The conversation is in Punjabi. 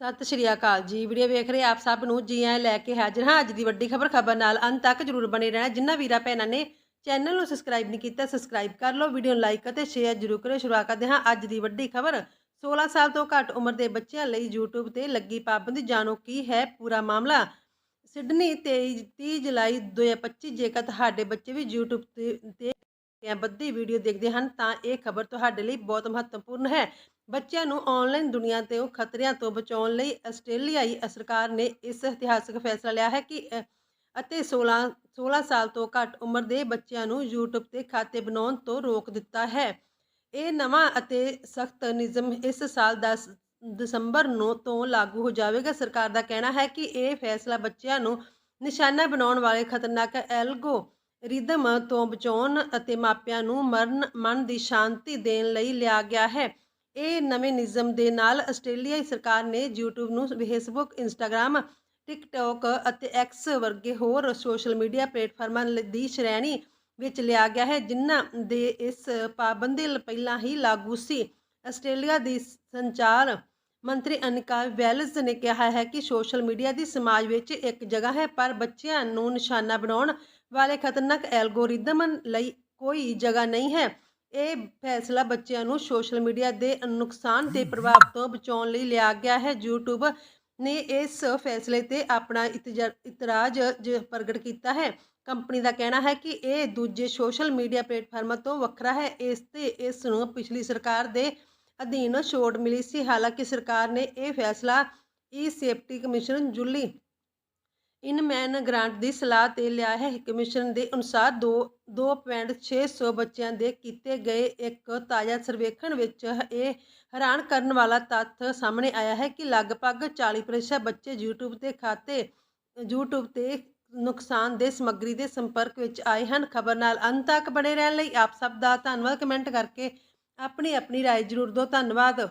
ਸਤਿ ਸ਼੍ਰੀ ਅਕਾਲ ਜੀ। ਵੀਡੀਓ ਵੇਖ ਰਹੇ ਆਪ ਸਭ ਨੂੰ ਜੀ ਆਇਆਂ ਲੈ ਕੇ ਹਾਜ਼ਰ ਹਾਂ। ਅੱਜ ਦੀ ਵੱਡੀ ਖਬਰ ਖਬਰ ਨਾਲ ਅੰਤ ਤੱਕ ਜਰੂਰ ਬਣੇ ਰਹਿਣਾ। ਜਿਨ੍ਹਾਂ ਵੀਰਾ ਭੈਣਾਂ ਨੇ ਚੈਨਲ ਨੂੰ ਸਬਸਕ੍ਰਾਈਬ ਨਹੀਂ ਕੀਤਾ ਸਬਸਕ੍ਰਾਈਬ ਕਰ ਲਓ। ਵੀਡੀਓ ਨੂੰ ਲਾਈਕ ਅਤੇ ਸ਼ੇਅਰ ਜਰੂਰ ਕਰੋ ਸ਼ੁਰੂਆਤ ਕਰਦੇ ਹਾਂ ਅੱਜ ਦੀ ਵੱਡੀ ਖਬਰ। 16 ਸਾਲ ਤੋਂ ਘੱਟ ਉਮਰ ਦੇ ਬੱਚਿਆਂ ਲਈ YouTube ਤੇ ਲੱਗੀ ਪਾਬੰਦੀ। ਜਾਣੋ ਕੀ ਹੈ ਪੂਰਾ ਮਾਮਲਾ। ਸਿਡਨੀ 23 30 ਜੁਲਾਈ 2025 ਜੇਕਰ ਤੁਹਾਡੇ ਬੱਚੇ ਵੀ YouTube ਤੇ ਤੇ ਵੀਡੀਓ ਦੇਖਦੇ ਹਨ, ਤਾਂ ਇਹ ਖਬਰ ਤੁਹਾਡੇ ਲਈ ਬਹੁਤ ਮਹੱਤਵਪੂਰਨ ਹੈ। ਬੱਚਿਆਂ ਨੂੰ ਆਨਲਾਈਨ ਦੁਨੀਆ ਤੇ ਉਹ ਖਤਰਿਆਂ ਤੋਂ ਬਚਾਉਣ ਲਈ ਆਸਟ੍ਰੇਲੀਆਈ ਸਰਕਾਰ ਨੇ ਇਸ ਇਤਿਹਾਸਕ ਫੈਸਲਾ ਲਿਆ ਹੈ ਕਿ ਅਤੇ 16 16 ਸਾਲ ਤੋਂ ਘੱਟ ਉਮਰ ਦੇ ਬੱਚਿਆਂ ਨੂੰ YouTube ਤੇ ਖਾਤੇ ਬਣਾਉਣ ਤੋਂ ਰੋਕ ਦਿੱਤਾ ਹੈ। ਇਹ ਨਵਾਂ ਅਤੇ ਸਖਤ ਨਿਯਮ ਇਸ ਸਾਲ 10 ਦਸੰਬਰ ਨੂੰ ਤੋਂ ਲਾਗੂ ਹੋ ਜਾਵੇਗਾ। ਸਰਕਾਰ ਦਾ ਕਹਿਣਾ ਹੈ ਕਿ ਇਹ ਫੈਸਲਾ ਬੱਚਿਆਂ ਨੂੰ ਨਿਸ਼ਾਨਾ ਬਣਾਉਣ ਵਾਲੇ ਖਤਰਨਾਕ ਐਲਗੋ ਰਿਦਮ ਤੋਂ ਬਚਾਉਣ ਅਤੇ ਮਾਪਿਆਂ ਨੂੰ ਮਰਨ, ਮਨ ਦੀ ਸ਼ਾਂਤੀ ਦੇਣ ਲਈ ਲਿਆ ਗਿਆ ਹੈ। ਇਹ ਨਵੇਂ ਨਿਯਮ ਦੇ ਨਾਲ ਆਸਟ੍ਰੇਲੀਆਈ ਸਰਕਾਰ ਨੇ YouTube ਨੂੰ ਫੇਸਬੁੱਕ ਇੰਸਟਾਗ੍ਰam ਟਿਕਟੌਕ ਅਤੇ ਐਕਸ ਵਰਗੇ ਹੋਰ ਸੋਸ਼ਲ ਮੀਡੀਆ ਪਲੇਟਫਾਰਮਾਂ ਲ- ਦੀ ਸ਼੍ਰੇਣੀ ਵਿੱਚ ਲਿਆ ਗਿਆ ਹੈ, ਜਿਨ੍ਹਾਂ ਦੇ ਇਸ ਪਾਬੰਦੀ ਪਹਿਲਾਂ ਹੀ ਲਾਗੂ ਸੀ। ਆਸਟ੍ਰੇਲੀਆ ਦੀ ਸੰਚਾਰ ਮੰਤਰੀ ਅਨਿਕਾ ਵੈਲਜ਼ ਨੇ ਕਿਹਾ ਹੈ ਕਿ ਸੋਸ਼ਲ ਮੀਡੀਆ ਦੀ ਸਮਾਜ ਵਿੱਚ ਇੱਕ ਜਗ੍ਹਾ ਹੈ, ਪਰ ਬੱਚਿਆਂ ਨੂੰ ਨਿਸ਼ਾਨਾ ਬਣਾਉਣ ਵਾਲੇ ਖਤਰਨਾਕ ਐਲਗੋਰਿਦਮ ਲਈ ਕੋਈ ਜਗ੍ਹਾ ਨਹੀਂ ਹੈ। ਇਹ ਫੈਸਲਾ ਬੱਚਿਆਂ ਨੂੰ ਸੋਸ਼ਲ ਮੀਡੀਆ ਦੇ ਨੁਕਸਾਨ ਤੇ ਪ੍ਰਭਾਵ ਤੋਂ ਬਚਾਉਣ ਲਈ ਲਿਆ ਗਿਆ ਹੈ। YouTube ਨੇ ਇਸ ਫੈਸਲੇ ਤੇ ਆਪਣਾ ਇਤਜਾ- ਇਤਰਾਜ਼ ਪ੍ਰਗਟ ਕੀਤਾ ਹੈ। ਕੰਪਨੀ ਦਾ ਕਹਿਣਾ ਹੈ ਕਿ ਇਹ ਦੂਜੇ ਸੋਸ਼ਲ ਮੀਡੀਆ ਪਲੇਟਫਾਰਮਾਂ ਤੋਂ ਵੱਖਰਾ ਹੈ। ਇਸ ਤੇ ਇਸ ਨੂੰ ਪਿਛਲੀ ਸਰਕਾਰ ਦੇ ਅਧੀਨ ਛੋਟ ਮਿਲੀ ਸੀ। ਹਾਲਾਂਕਿ ਸਰਕਾਰ ਨੇ ਇਹ ਫੈਸਲਾ e safety commission Julie Inman Grant ਦੀ ਸਲਾਹ ਤੇ ਲਿਆ ਹੈ। ਕਮਿਸ਼ਨ ਦੇ ਅਨੁਸਾਰ 2 2.600 ਬੱਚਿਆਂ ਦੇ ਕੀਤੇ ਗਏ ਇੱਕ ਤਾਜ਼ਾ ਸਰਵੇਖਣ ਵਿੱਚ ਇਹ ਹੈਰਾਨ ਕਰਨ ਵਾਲਾ ਤੱਥ ਸਾਹਮਣੇ ਆਇਆ ਹੈ ਕਿ ਲਗਭਗ 40% ਬੱਚੇ YouTube ਤੇ ਖਾਤੇ, YouTube ਤੇ ਨੁਕਸਾਨ ਦੇ ਸਮੱਗਰੀ ਦੇ ਸੰਪਰਕ ਵਿੱਚ ਆਏ ਹਨ। ਖਬਰ ਨਾਲ ਅੰਤ ਤੱਕ ਬਣੇ ਰਹਿਣ ਲਈ ਆਪ ਸਭ ਦਾ ਧੰਨਵਾਦ। ਕਮੈਂਟ ਕਰਕੇ ਆਪਣੀ ਆਪਣੀ رائے ਜ਼ਰੂਰ ਦਿਓ ਧੰਨਵਾਦ